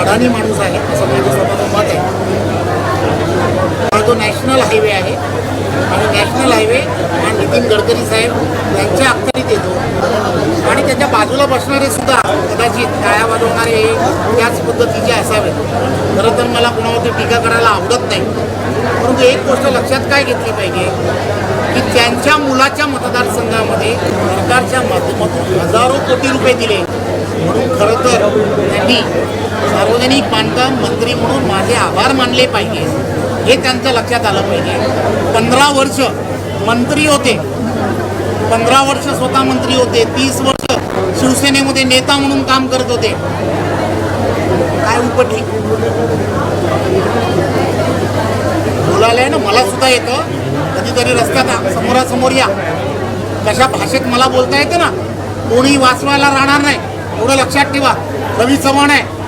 अडाणी माणूस आहे असं माझं स्वतःचं मत आहे. हा जो नॅशनल हायवे आहे आणि नॅशनल हायवे हा नितीन गडकरी साहेब यांच्या अखत्यारीत येतो. आणि त्याच्या बाजूला बसणारे सुद्धा कदाचित टाळ्या वाजवणारे त्याच पद्धतीचे असावे. खरं तर मला कोणावरती टीका करायला आवडत नाही. परंतु एक गोष्ट लक्षात काय घेतली पाहिजे की त्यांच्या मुलाच्या मतदारसंघामध्ये सरकारच्या माध्यमातून हजारो कोटी रुपये दिले. म्हणून खरं तर त्यांनी सार्वजनिक बांधकाम मंत्री म्हणून माझे आभार मानले पाहिजे. हे त्यांच्या लक्षात आलं पाहिजे. पंधरा वर्ष मंत्री होते. पंधरा वर्ष स्वतः मंत्री होते. तीस वर्ष शिवसेनेमध्ये नेता म्हणून काम करत होते. काय उपटली बोलायला आहे ना मला सुद्धा येतं. कधीतरी रस्त्यात समोरासमोर या. कशा भाषेत मला बोलता येतं ना? कोणी वाचवायला राहणार नाही. एवढं लक्षात ठेवा. रवी चव्हाण आहे.